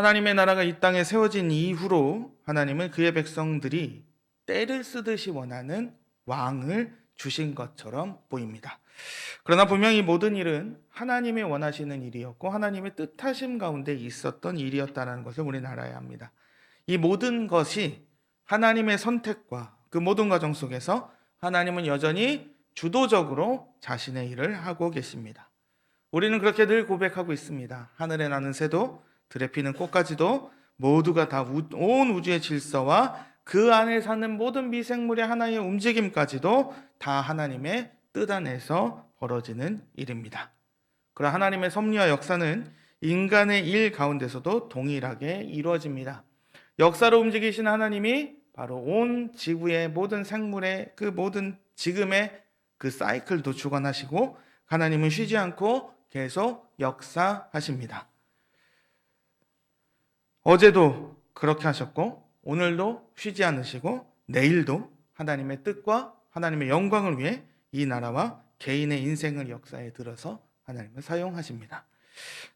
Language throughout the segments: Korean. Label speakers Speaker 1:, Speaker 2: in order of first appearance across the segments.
Speaker 1: 하나님의 나라가 이 땅에 세워진 이후로 하나님은 그의 백성들이 때를 쓰듯이 원하는 왕을 주신 것처럼 보입니다. 그러나 분명히 이 모든 일은 하나님이 원하시는 일이었고 하나님의 뜻하심 가운데 있었던 일이었다는 것을 우리는 알아야 합니다. 이 모든 것이 하나님의 선택과 그 모든 과정 속에서 하나님은 여전히 주도적으로 자신의 일을 하고 계십니다. 우리는 그렇게 늘 고백하고 있습니다. 하늘에 나는 새도 들에 피는 꽃까지도 모두가 다 온 우주의 질서와 그 안에 사는 모든 미생물의 하나의 움직임까지도 다 하나님의 뜻 안에서 벌어지는 일입니다. 그러나 하나님의 섭리와 역사는 인간의 일 가운데서도 동일하게 이루어집니다. 역사로 움직이신 하나님이 바로 온 지구의 모든 생물의 그 모든 지금의 그 사이클도 주관하시고 하나님은 쉬지 않고 계속 역사하십니다. 어제도 그렇게 하셨고 오늘도 쉬지 않으시고 내일도 하나님의 뜻과 하나님의 영광을 위해 이 나라와 개인의 인생을 역사에 들어서 하나님을 사용하십니다.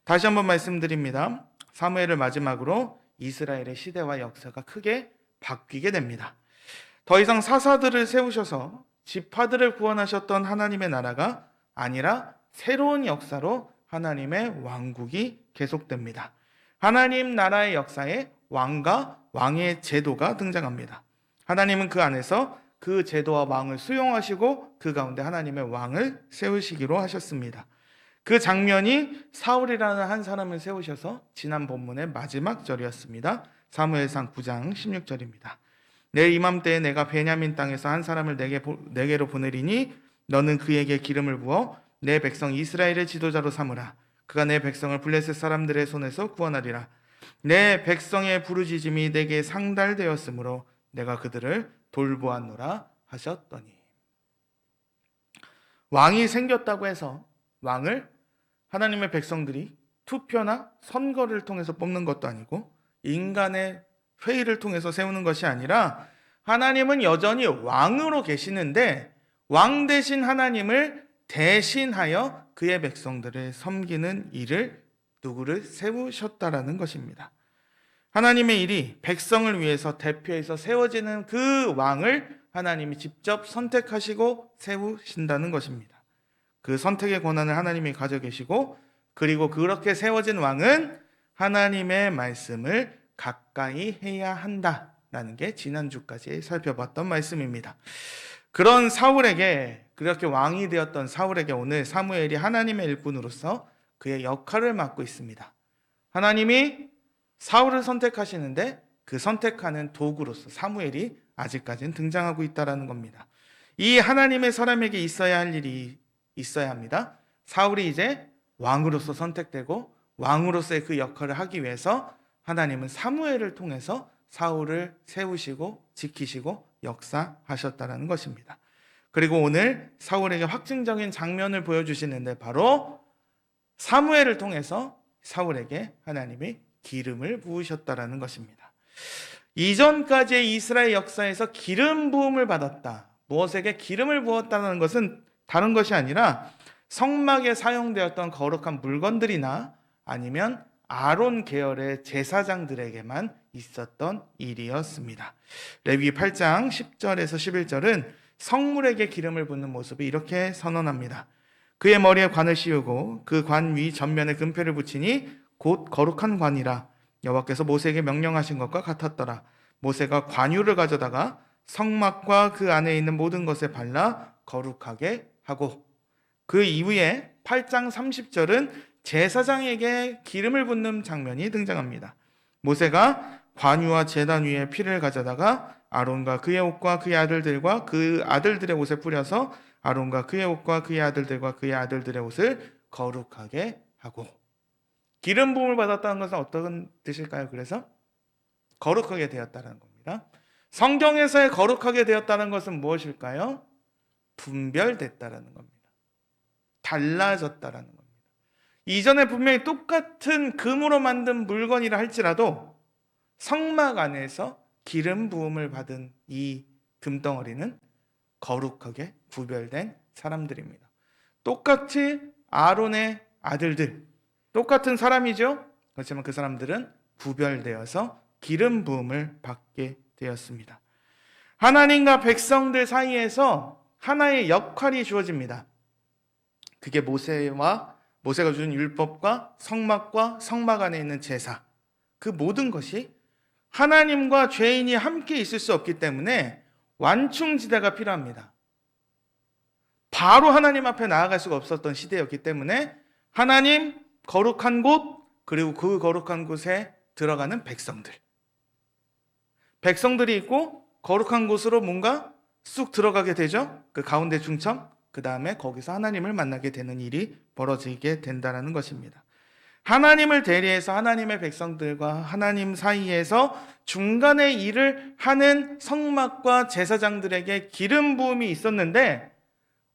Speaker 1: 다시 한번 말씀드립니다. 사무엘을 마지막으로 이스라엘의 시대와 역사가 크게 바뀌게 됩니다. 더 이상 사사들을 세우셔서 지파들을 구원하셨던 하나님의 나라가 아니라 새로운 역사로 하나님의 왕국이 계속됩니다. 하나님 나라의 역사에 왕과 왕의 제도가 등장합니다. 하나님은 그 안에서 그 제도와 왕을 수용하시고 그 가운데 하나님의 왕을 세우시기로 하셨습니다. 그 장면이 사울이라는 한 사람을 세우셔서 지난 본문의 마지막 절이었습니다. 사무엘상 9장 16절입니다. 내일 이맘때에 내가 베냐민 땅에서 한 사람을 내게 내게로 보내리니 너는 그에게 기름을 부어 내 백성 이스라엘의 지도자로 삼으라. 그가 내 백성을 블레셋 사람들의 손에서 구원하리라. 내 백성의 부르짖음이 내게 상달되었으므로 내가 그들을 돌보았노라 하셨더니 왕이 생겼다고 해서 왕을 하나님의 백성들이 투표나 선거를 통해서 뽑는 것도 아니고 인간의 회의를 통해서 세우는 것이 아니라 하나님은 여전히 왕으로 계시는데 왕 대신 하나님을 대신하여 그의 백성들을 섬기는 일을 누구를 세우셨다라는 것입니다. 하나님의 일이 백성을 위해서 대표해서 세워지는 그 왕을 하나님이 직접 선택하시고 세우신다는 것입니다. 그 선택의 권한을 하나님이 가져 계시고 그리고 그렇게 세워진 왕은 하나님의 말씀을 가까이 해야 한다 라는 게 지난주까지 살펴봤던 말씀입니다. 그런 사울에게 그렇게 왕이 되었던 사울에게 오늘 사무엘이 하나님의 일꾼으로서 그의 역할을 맡고 있습니다. 하나님이 사울을 선택하시는데 그 선택하는 도구로서 사무엘이 아직까지는 등장하고 있다라는 겁니다. 이 하나님의 사람에게 있어야 할 일이 있어야 합니다. 사울이 이제 왕으로서 선택되고 왕으로서의 그 역할을 하기 위해서 하나님은 사무엘을 통해서 사울을 세우시고 지키시고 역사하셨다라는 것입니다. 그리고 오늘 사울에게 확증적인 장면을 보여주시는데 바로 사무엘을 통해서 사울에게 하나님이 기름을 부으셨다라는 것입니다. 이전까지의 이스라엘 역사에서 기름 부음을 받았다. 무엇에게 기름을 부었다는 것은 다른 것이 아니라 성막에 사용되었던 거룩한 물건들이나 아니면 아론 계열의 제사장들에게만 있었던 일이었습니다. 레위 8장 10절에서 11절은 성물에게 기름을 붓는 모습을 이렇게 선언합니다. 그의 머리에 관을 씌우고 그 관 위 전면에 금패를 붙이니 곧 거룩한 관이라 여호와께서 모세에게 명령하신 것과 같았더라. 모세가 관유를 가져다가 성막과 그 안에 있는 모든 것에 발라 거룩하게 하고 그 이후에 8장 30절은 제사장에게 기름을 붓는 장면이 등장합니다. 모세가 관유와 제단 위에 피를 가져다가 아론과 그의 옷과 그의 아들들과 그 아들들의 옷에 뿌려서 아론과 그의 옷과 그의 아들들과 그의 아들들의 옷을 거룩하게 하고 기름 부음을 받았다는 것은 어떤 뜻일까요? 그래서 거룩하게 되었다는 겁니다. 성경에서의 거룩하게 되었다는 것은 무엇일까요? 분별됐다라는 겁니다. 달라졌다라는 겁니다. 이전에 분명히 똑같은 금으로 만든 물건이라 할지라도 성막 안에서 기름 부음을 받은 이 금덩어리는 거룩하게 구별된 사람들입니다. 똑같이 아론의 아들들, 똑같은 사람이죠. 그렇지만 그 사람들은 구별되어서 기름 부음을 받게 되었습니다. 하나님과 백성들 사이에서 하나의 역할이 주어집니다. 그게 모세와 모세가 준 율법과 성막과 성막 안에 있는 제사 그 모든 것이 하나님과 죄인이 함께 있을 수 없기 때문에 완충지대가 필요합니다. 바로 하나님 앞에 나아갈 수가 없었던 시대였기 때문에 하나님 거룩한 곳 그리고 그 거룩한 곳에 들어가는 백성들 백성들이 있고 거룩한 곳으로 뭔가 쑥 들어가게 되죠. 그 가운데 중점 그 다음에 거기서 하나님을 만나게 되는 일이 벌어지게 된다는 것입니다. 하나님을 대리해서 하나님의 백성들과 하나님 사이에서 중간에 일을 하는 성막과 제사장들에게 기름 부음이 있었는데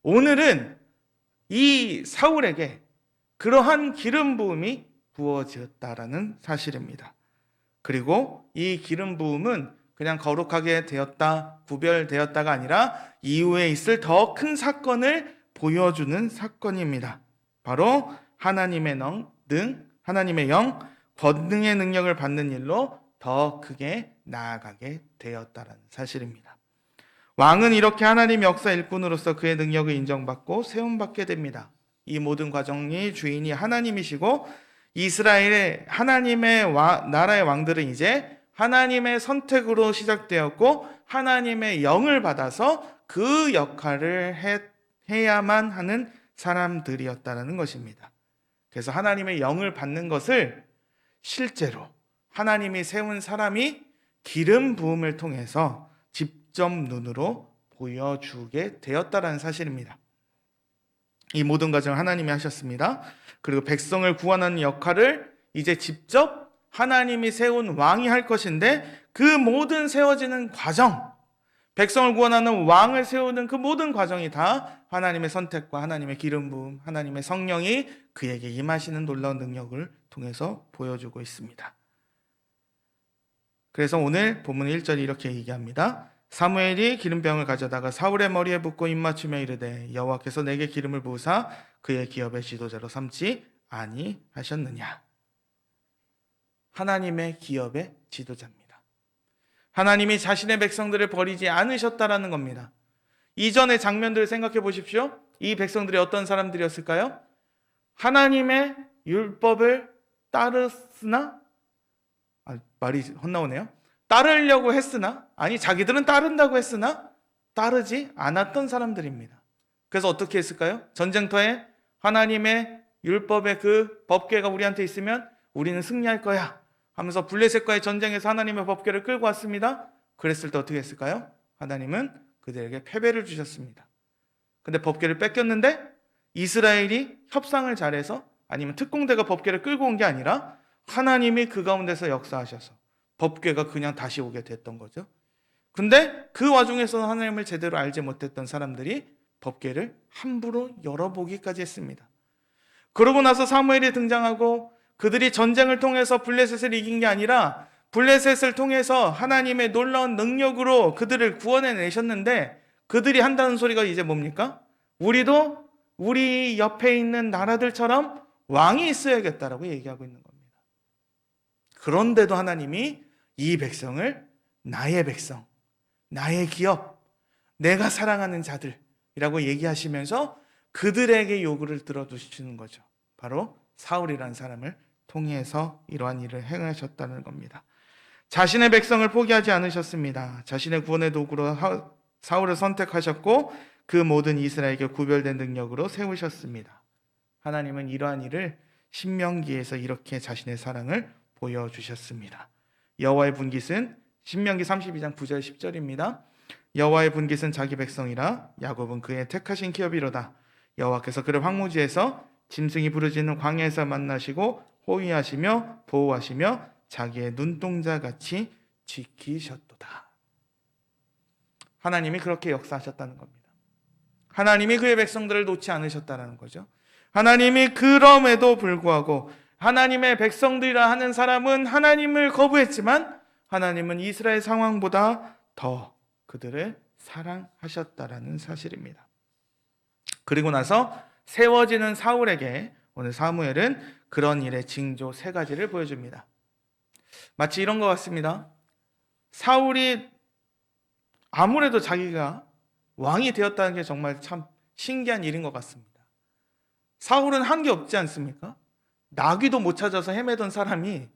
Speaker 1: 오늘은 이 사울에게 그러한 기름 부음이 부어지었다라는 사실입니다. 그리고 이 기름 부음은 그냥 거룩하게 되었다, 구별되었다가 아니라 이후에 있을 더 큰 사건을 보여주는 사건입니다. 바로 하나님의 능, 능, 하나님의 영, 권능의 능력을 받는 일로 더 크게 나아가게 되었다는 사실입니다. 왕은 이렇게 하나님 역사 일꾼으로서 그의 능력을 인정받고 세움받게 됩니다. 이 모든 과정이 주인이 하나님이시고 이스라엘의 하나님의 와, 나라의 왕들은 이제 하나님의 선택으로 시작되었고 하나님의 영을 받아서 그 역할을 해, 해야만 하는 사람들이었다는 것입니다. 그래서 하나님의 영을 받는 것을 실제로 하나님이 세운 사람이 기름 부음을 통해서 직접 눈으로 보여주게 되었다라는 사실입니다. 이 모든 과정을 하나님이 하셨습니다. 그리고 백성을 구원하는 역할을 이제 직접 하나님이 세운 왕이 할 것인데 그 모든 세워지는 과정, 백성을 구원하는 왕을 세우는 그 모든 과정이 다 하나님의 선택과 하나님의 기름 부음, 하나님의 성령이 그에게 임하시는 놀라운 능력을 통해서 보여주고 있습니다. 그래서 오늘 본문 1절이 이렇게 얘기합니다. 사무엘이 기름병을 가져다가 사울의 머리에 붓고 입맞추며 이르되 여호와께서 내게 기름을 부으사 그의 기업의 지도자로 삼지 아니하셨느냐. 하나님의 기업의 지도자입니다. 하나님이 자신의 백성들을 버리지 않으셨다라는 겁니다. 이전의 장면들을 생각해 보십시오. 이 백성들이 어떤 사람들이었을까요? 하나님의 율법을 따르으나 아, 말이 헛나오네요. 따르려고 했으나 아니 자기들은 따른다고 했으나 따르지 않았던 사람들입니다. 그래서 어떻게 했을까요? 전쟁터에 하나님의 율법의 그 법궤가 우리한테 있으면 우리는 승리할 거야 하면서 블레셋과의 전쟁에서 하나님의 법궤를 끌고 왔습니다. 그랬을 때 어떻게 했을까요? 하나님은 그들에게 패배를 주셨습니다. 근데 법궤를 뺏겼는데 이스라엘이 협상을 잘해서 아니면 특공대가 법궤를 끌고 온 게 아니라 하나님이 그 가운데서 역사하셔서 법궤가 그냥 다시 오게 됐던 거죠. 근데 그 와중에서는 하나님을 제대로 알지 못했던 사람들이 법궤를 함부로 열어보기까지 했습니다. 그러고 나서 사무엘이 등장하고 그들이 전쟁을 통해서 블레셋을 이긴 게 아니라 블레셋을 통해서 하나님의 놀라운 능력으로 그들을 구원해 내셨는데 그들이 한다는 소리가 이제 뭡니까? 우리도 우리 옆에 있는 나라들처럼 왕이 있어야겠다라고 얘기하고 있는 겁니다. 그런데도 하나님이 이 백성을 나의 백성, 나의 기업, 내가 사랑하는 자들이라고 얘기하시면서 그들에게 요구를 들어주시는 거죠. 바로 사울이라는 사람을 통해서 이러한 일을 행하셨다는 겁니다. 자신의 백성을 포기하지 않으셨습니다. 자신의 구원의 도구로 사울을 선택하셨고 그 모든 이스라엘에게 구별된 능력으로 세우셨습니다. 하나님은 이러한 일을 신명기에서 이렇게 자신의 사랑을 보여주셨습니다. 여호와의 분깃은 신명기 32장 9절 10절입니다. 여호와의 분깃은 자기 백성이라 야곱은 그의 택하신 기업이로다. 여호와께서 그를 황무지에서 짐승이 부르짖는 광야에서 만나시고 호위하시며 보호하시며 자기의 눈동자 같이 지키셨도다. 하나님이 그렇게 역사하셨다는 겁니다. 하나님이 그의 백성들을 놓지 않으셨다는 거죠. 하나님이 그럼에도 불구하고 하나님의 백성들이라 하는 사람은 하나님을 거부했지만 하나님은 이스라엘 상황보다 더 그들을 사랑하셨다라는 사실입니다. 그리고 나서 세워지는 사울에게 오늘 사무엘은 그런 일의 징조 세 가지를 보여줍니다. 마치 이런 것 같습니다. 사울이 아무래도 자기가 왕이 되었다는 게 정말 참 신기한 일인 것 같습니다. 사울은 한 게 없지 않습니까? 나귀도 못 찾아서 헤매던 사람이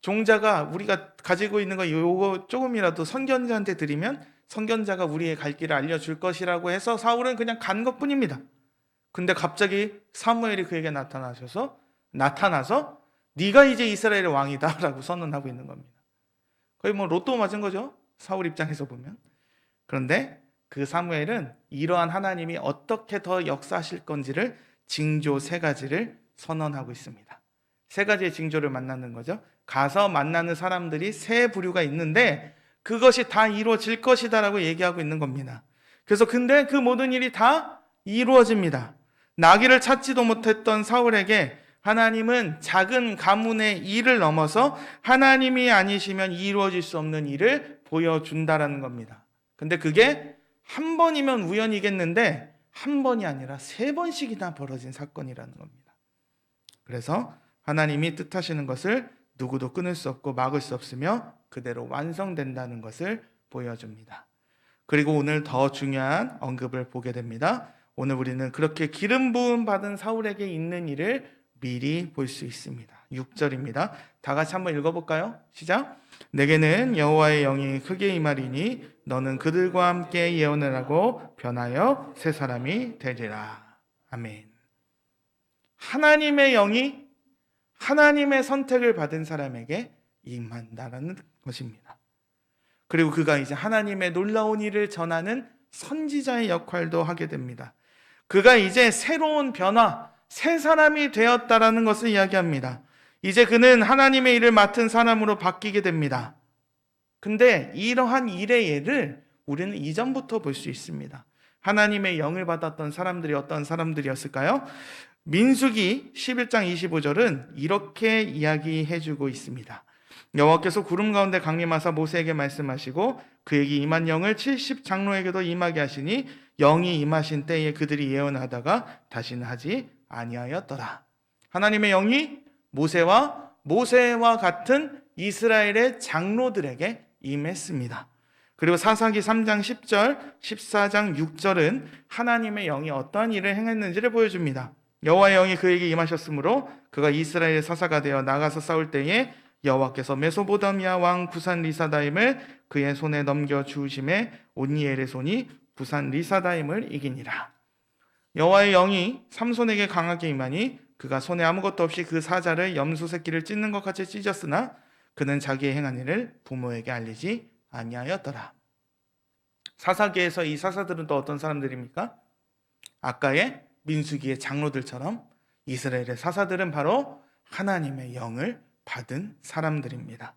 Speaker 1: 종자가 우리가 가지고 있는 거 요거 조금이라도 선견자한테 드리면 선견자가 우리의 갈 길을 알려줄 것이라고 해서 사울은 그냥 간 것뿐입니다. 근데 갑자기 사무엘이 그에게 나타나셔서 나타나서 네가 이제 이스라엘의 왕이다라고 선언하고 있는 겁니다. 거의 뭐 로또 맞은 거죠. 사울 입장에서 보면. 그런데 그 사무엘은 이러한 하나님이 어떻게 더 역사하실 건지를 징조 세 가지를 선언하고 있습니다. 세 가지의 징조를 만나는 거죠. 가서 만나는 사람들이 세 부류가 있는데 그것이 다 이루어질 것이다라고 얘기하고 있는 겁니다. 그래서 근데 그 모든 일이 다 이루어집니다. 나귀를 찾지도 못했던 사울에게 하나님은 작은 가문의 일을 넘어서 하나님이 아니시면 이루어질 수 없는 일을 보여준다라는 겁니다. 근데 그게 한 번이면 우연이겠는데 한 번이 아니라 세 번씩이나 벌어진 사건이라는 겁니다. 그래서 하나님이 뜻하시는 것을 누구도 끊을 수 없고 막을 수 없으며 그대로 완성된다는 것을 보여줍니다. 그리고 오늘 더 중요한 언급을 보게 됩니다. 오늘 우리는 그렇게 기름 부음 받은 사울에게 있는 일을 미리 볼 수 있습니다. 6절입니다. 다 같이 한번 읽어 볼까요? 시작. 내게는 여호와의 영이 크게 임하리니 너는 그들과 함께 예언을 하고 변하여 새 사람이 되리라. 아멘. 하나님의 영이 하나님의 선택을 받은 사람에게 임한다라는 것입니다. 그리고 그가 이제 하나님의 놀라운 일을 전하는 선지자의 역할도 하게 됩니다. 그가 이제 새로운 변화, 새 사람이 되었다라는 것을 이야기합니다. 이제 그는 하나님의 일을 맡은 사람으로 바뀌게 됩니다. 근데 이러한 일의 예를 우리는 이전부터 볼 수 있습니다. 하나님의 영을 받았던 사람들이 어떤 사람들이었을까요? 민수기 11장 25절은 이렇게 이야기해 주고 있습니다. 여호와께서 구름 가운데 강림하사 모세에게 말씀하시고 그에게 임한 영을 70 장로에게도 임하게 하시니 영이 임하신 때에 그들이 예언하다가 다시는 하지 아니하였더라. 하나님의 영이 모세와 모세와 같은 이스라엘의 장로들에게 임했습니다. 그리고 사사기 3장 10절, 14장 6절은 하나님의 영이 어떠한 일을 행했는지를 보여줍니다. 여호와의 영이 그에게 임하셨으므로 그가 이스라엘의 사사가 되어 나가서 싸울 때에 여호와께서 메소보다미아 왕 구산 리사다임을 그의 손에 넘겨 주우심에 온니엘의 손이 구산 리사다임을 이기니라. 여호와의 영이 삼손에게 강하게 임하니 그가 손에 아무것도 없이 그 사자를 염소 새끼를 찢는 것 같이 찢었으나 그는 자기의 행한 일을 부모에게 알리지 아니하였더라. 사사기에서 이 사사들은 또 어떤 사람들입니까? 아까의 민수기의 장로들처럼 이스라엘의 사사들은 바로 하나님의 영을 받은 사람들입니다.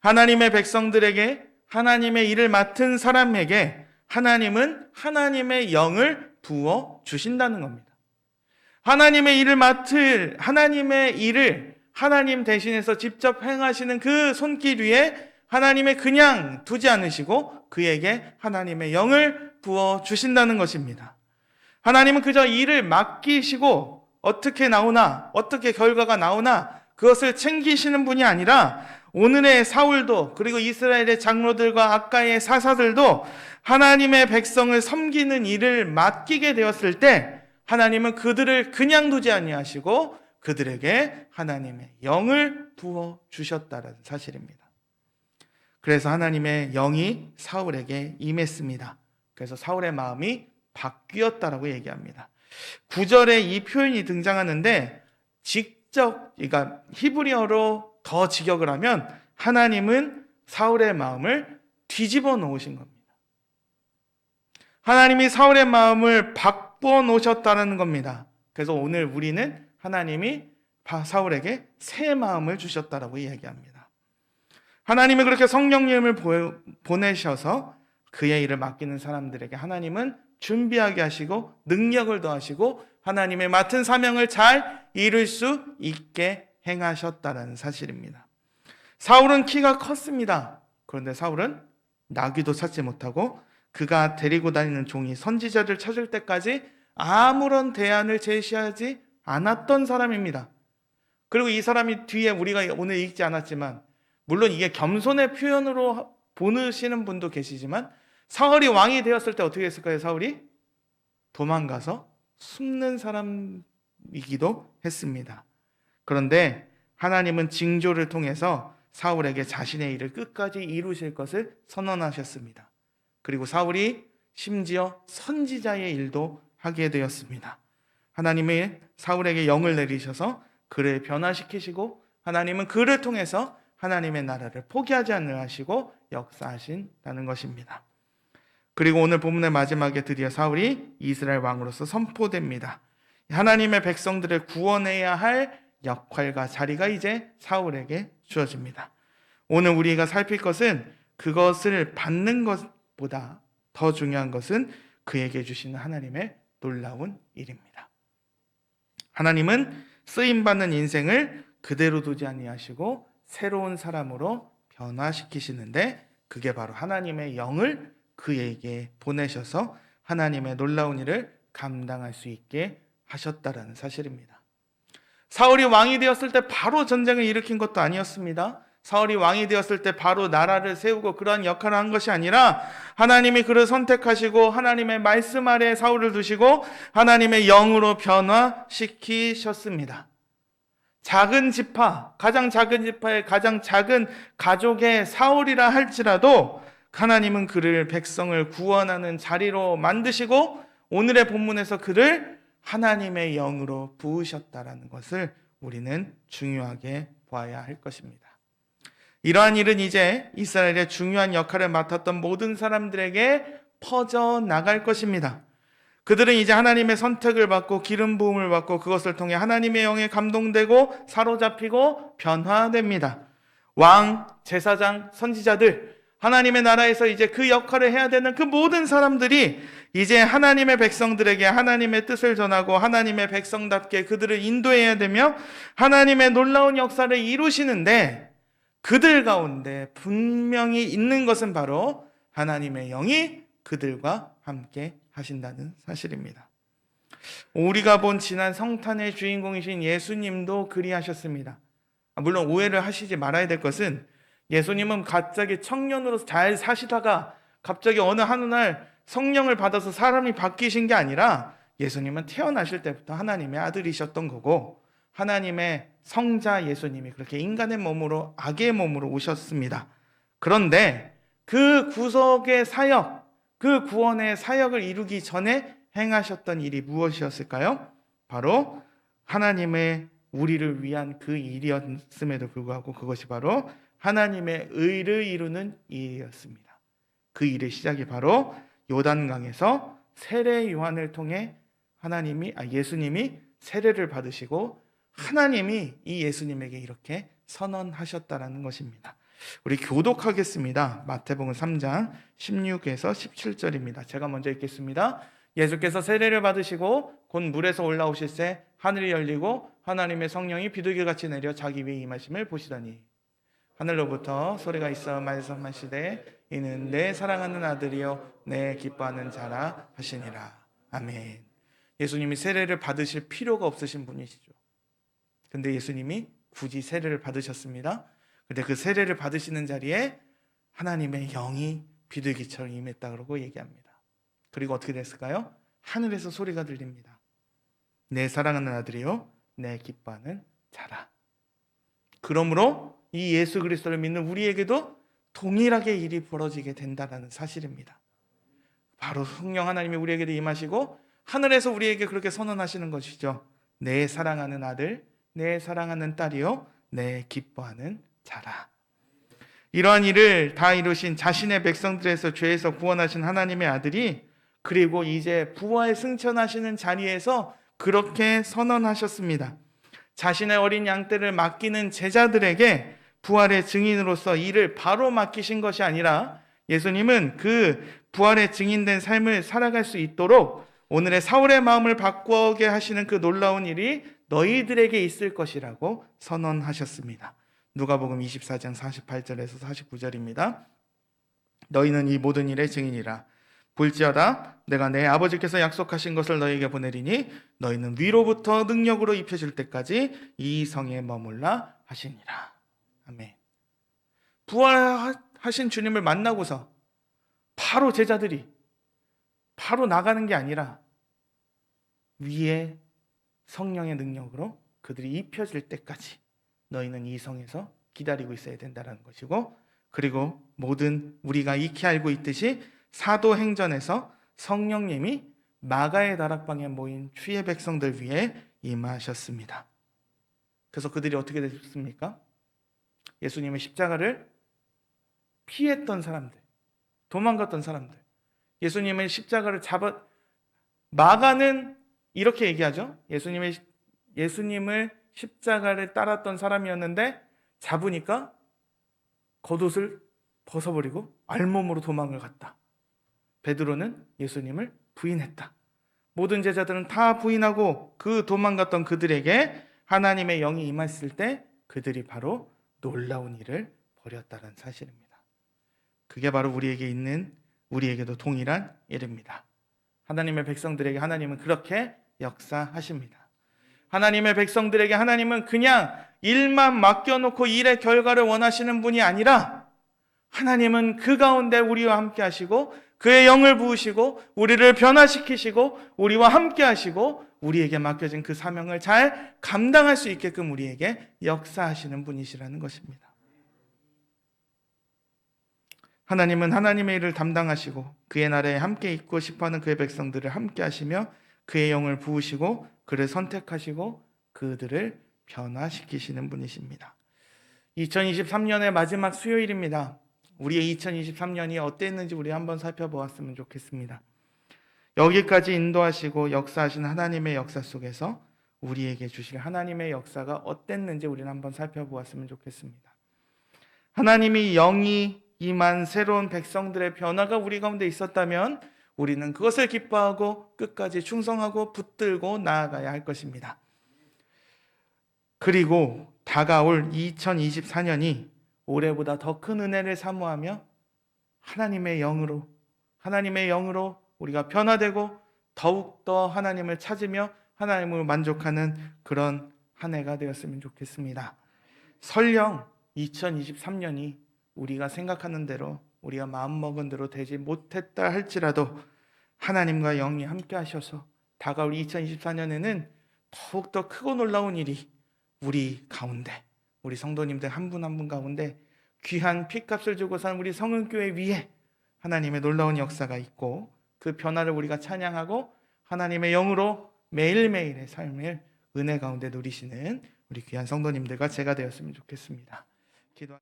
Speaker 1: 하나님의 백성들에게 하나님의 일을 맡은 사람에게 하나님은 하나님의 영을 부어 주신다는 겁니다. 하나님의 일을 맡을 하나님의 일을 하나님 대신해서 직접 행하시는 그 손길 위에 하나님의 그냥 두지 않으시고 그에게 하나님의 영을 부어 주신다는 것입니다. 하나님은 그저 일을 맡기시고 어떻게 나오나 어떻게 결과가 나오나 그것을 챙기시는 분이 아니라 오늘의 사울도 그리고 이스라엘의 장로들과 아까의 사사들도 하나님의 백성을 섬기는 일을 맡기게 되었을 때 하나님은 그들을 그냥 두지 아니하시고 그들에게 하나님의 영을 부어 주셨다는 사실입니다. 그래서 하나님의 영이 사울에게 임했습니다. 그래서 사울의 마음이 바뀌었다라고 얘기합니다. 9절에 이 표현이 등장하는데 직접 그러니까 히브리어로 더 직역을 하면 하나님은 사울의 마음을 뒤집어 놓으신 겁니다. 하나님이 사울의 마음을 바꿔 놓으셨다는 겁니다. 그래서 오늘 우리는 하나님이 사울에게 새 마음을 주셨다라고 이야기합니다. 하나님이 그렇게 성령님을 보내셔서 그의 일을 맡기는 사람들에게 하나님은 준비하게 하시고 능력을 더하시고 하나님의 맡은 사명을 잘 이룰 수 있게 행하셨다는 사실입니다. 사울은 키가 컸습니다. 그런데 사울은 나귀도 찾지 못하고 그가 데리고 다니는 종이 선지자를 찾을 때까지 아무런 대안을 제시하지 않았던 사람입니다. 그리고 이 사람이 뒤에 우리가 오늘 읽지 않았지만 물론 이게 겸손의 표현으로 보시는 분도 계시지만 사울이 왕이 되었을 때 어떻게 했을까요? 사울이 도망가서 숨는 사람이기도 했습니다. 그런데 하나님은 징조를 통해서 사울에게 자신의 일을 끝까지 이루실 것을 선언하셨습니다. 그리고 사울이 심지어 선지자의 일도 하게 되었습니다. 하나님이 사울에게 영을 내리셔서 그를 변화시키시고 하나님은 그를 통해서 하나님의 나라를 포기하지 않으려 하시고 역사하신다는 것입니다. 그리고 오늘 본문의 마지막에 드디어 사울이 이스라엘 왕으로서 선포됩니다. 하나님의 백성들을 구원해야 할 역할과 자리가 이제 사울에게 주어집니다. 오늘 우리가 살필 것은 그것을 받는 것보다 더 중요한 것은 그에게 주시는 하나님의 놀라운 일입니다. 하나님은 쓰임 받는 인생을 그대로 두지 아니하시고 새로운 사람으로 변화시키시는데 그게 바로 하나님의 영을 그에게 보내셔서 하나님의 놀라운 일을 감당할 수 있게 하셨다라는 사실입니다. 사울이 왕이 되었을 때 바로 전쟁을 일으킨 것도 아니었습니다. 사울이 왕이 되었을 때 바로 나라를 세우고 그러한 역할을 한 것이 아니라 하나님이 그를 선택하시고 하나님의 말씀 아래 사울을 두시고 하나님의 영으로 변화시키셨습니다. 작은 지파, 가장 작은 지파의 가장 작은 가족의 사울이라 할지라도 하나님은 그를 백성을 구원하는 자리로 만드시고 오늘의 본문에서 그를 하나님의 영으로 부으셨다라는 것을 우리는 중요하게 봐야 할 것입니다. 이러한 일은 이제 이스라엘의 중요한 역할을 맡았던 모든 사람들에게 퍼져 나갈 것입니다. 그들은 이제 하나님의 선택을 받고 기름 부음을 받고 그것을 통해 하나님의 영에 감동되고 사로잡히고 변화됩니다. 왕, 제사장, 선지자들 하나님의 나라에서 이제 그 역할을 해야 되는 그 모든 사람들이 이제 하나님의 백성들에게 하나님의 뜻을 전하고 하나님의 백성답게 그들을 인도해야 되며 하나님의 놀라운 역사를 이루시는데 그들 가운데 분명히 있는 것은 바로 하나님의 영이 그들과 함께 하신다는 사실입니다. 우리가 본 지난 성탄의 주인공이신 예수님도 그리하셨습니다. 물론 오해를 하시지 말아야 될 것은 예수님은 갑자기 청년으로 잘 사시다가 갑자기 어느 한날 성령을 받아서 사람이 바뀌신 게 아니라 예수님은 태어나실 때부터 하나님의 아들이셨던 거고 하나님의 성자 예수님이 그렇게 인간의 몸으로 악의 몸으로 오셨습니다. 그런데 그 구속의 사역, 그 구원의 사역을 이루기 전에 행하셨던 일이 무엇이었을까요? 바로 하나님의 우리를 위한 그 일이었음에도 불구하고 그것이 바로 하나님의 의를 이루는 일이었습니다. 그 일의 시작이 바로 요단강에서 세례 요한을 통해 하나님이 아 예수님이 세례를 받으시고 하나님이 이 예수님에게 이렇게 선언하셨다라는 것입니다. 우리 교독하겠습니다. 마태복음 3장 16에서 17절입니다. 제가 먼저 읽겠습니다. 예수께서 세례를 받으시고 곧 물에서 올라오실새 하늘이 열리고 하나님의 성령이 비둘기같이 내려 자기 위에 임하심을 보시더니 하늘로부터 소리가 있어 말씀하시되 이는 내 사랑하는 아들이요 내 기뻐하는 자라 하시니라. 아멘. 예수님이 세례를 받으실 필요가 없으신 분이시죠. 근데 예수님이 굳이 세례를 받으셨습니다. 근데 그 세례를 받으시는 자리에 하나님의 영이 비둘기처럼 임했다 그러고 얘기합니다. 그리고 어떻게 됐을까요? 하늘에서 소리가 들립니다. 내 사랑하는 아들이요 내 기뻐하는 자라. 그러므로 이 예수 그리스도를 믿는 우리에게도 동일하게 일이 벌어지게 된다는 사실입니다. 바로 성령 하나님이 우리에게도 임하시고 하늘에서 우리에게 그렇게 선언하시는 것이죠. 내 사랑하는 아들, 내 사랑하는 딸이요, 내 기뻐하는 자라. 이러한 일을 다 이루신 자신의 백성들에서 죄에서 구원하신 하나님의 아들이 그리고 이제 부활 승천하시는 자리에서 그렇게 선언하셨습니다. 자신의 어린 양떼를 맡기는 제자들에게 부활의 증인으로서 일을 바로 맡기신 것이 아니라 예수님은 그 부활의 증인된 삶을 살아갈 수 있도록 오늘의 사울의 마음을 바꾸게 하시는 그 놀라운 일이 너희들에게 있을 것이라고 선언하셨습니다. 누가복음 24장 48절에서 49절입니다. 너희는 이 모든 일의 증인이라. 볼지어다 내가 내 아버지께서 약속하신 것을 너희에게 보내리니 너희는 위로부터 능력으로 입혀질 때까지 이 성에 머물라 하시니라. 아멘. 부활하신 주님을 만나고서 바로 제자들이 바로 나가는 게 아니라 위에 성령의 능력으로 그들이 입혀질 때까지 너희는 이 성에서 기다리고 있어야 된다는 것이고 그리고 모든 우리가 익히 알고 있듯이 사도행전에서 성령님이 마가의 다락방에 모인 주의 백성들 위해 임하셨습니다. 그래서 그들이 어떻게 됐습니까? 예수님의 십자가를 피했던 사람들, 도망갔던 사람들, 예수님의 십자가를 잡아 마가는 이렇게 얘기하죠. 예수님의 예수님을 십자가를 따랐던 사람이었는데 잡으니까 겉옷을 벗어버리고 알몸으로 도망을 갔다. 베드로는 예수님을 부인했다. 모든 제자들은 다 부인하고 그 도망갔던 그들에게 하나님의 영이 임했을 때 그들이 바로 놀라운 일을 벌였다는 사실입니다. 그게 바로 우리에게 있는 우리에게도 동일한 일입니다. 하나님의 백성들에게 하나님은 그렇게 역사하십니다. 하나님의 백성들에게 하나님은 그냥 일만 맡겨놓고 일의 결과를 원하시는 분이 아니라 하나님은 그 가운데 우리와 함께 하시고 그의 영을 부으시고 우리를 변화시키시고 우리와 함께 하시고 우리에게 맡겨진 그 사명을 잘 감당할 수 있게끔 우리에게 역사하시는 분이시라는 것입니다. 하나님은 하나님의 일을 담당하시고 그의 나라에 함께 있고 싶어하는 그의 백성들을 함께 하시며 그의 영을 부으시고 그를 선택하시고 그들을 변화시키시는 분이십니다. 2023년의 마지막 수요일입니다. 우리의 2023년이 어땠는지 우리 한번 살펴보았으면 좋겠습니다. 여기까지 인도하시고 역사하신 하나님의 역사 속에서 우리에게 주실 하나님의 역사가 어땠는지 우리는 한번 살펴보았으면 좋겠습니다. 하나님이 영이 임한 새로운 백성들의 변화가 우리 가운데 있었다면 우리는 그것을 기뻐하고 끝까지 충성하고 붙들고 나아가야 할 것입니다. 그리고 다가올 2024년이 올해보다 더 큰 은혜를 사모하며 하나님의 영으로 하나님의 영으로 우리가 변화되고 더욱더 하나님을 찾으며 하나님을 만족하는 그런 한 해가 되었으면 좋겠습니다. 설령 2023년이 우리가 생각하는 대로 우리가 마음먹은 대로 되지 못했다 할지라도 하나님과 영이 함께 하셔서 다가올 2024년에는 더욱더 크고 놀라운 일이 우리 가운데 우리 성도님들 한 분 한 분 가운데 귀한 피값을 주고 산 우리 성은교회 위에 하나님의 놀라운 역사가 있고 그 변화를 우리가 찬양하고 하나님의 영으로 매일매일의 삶을 은혜 가운데 누리시는 우리 귀한 성도님들과 제가 되었으면 좋겠습니다. 기도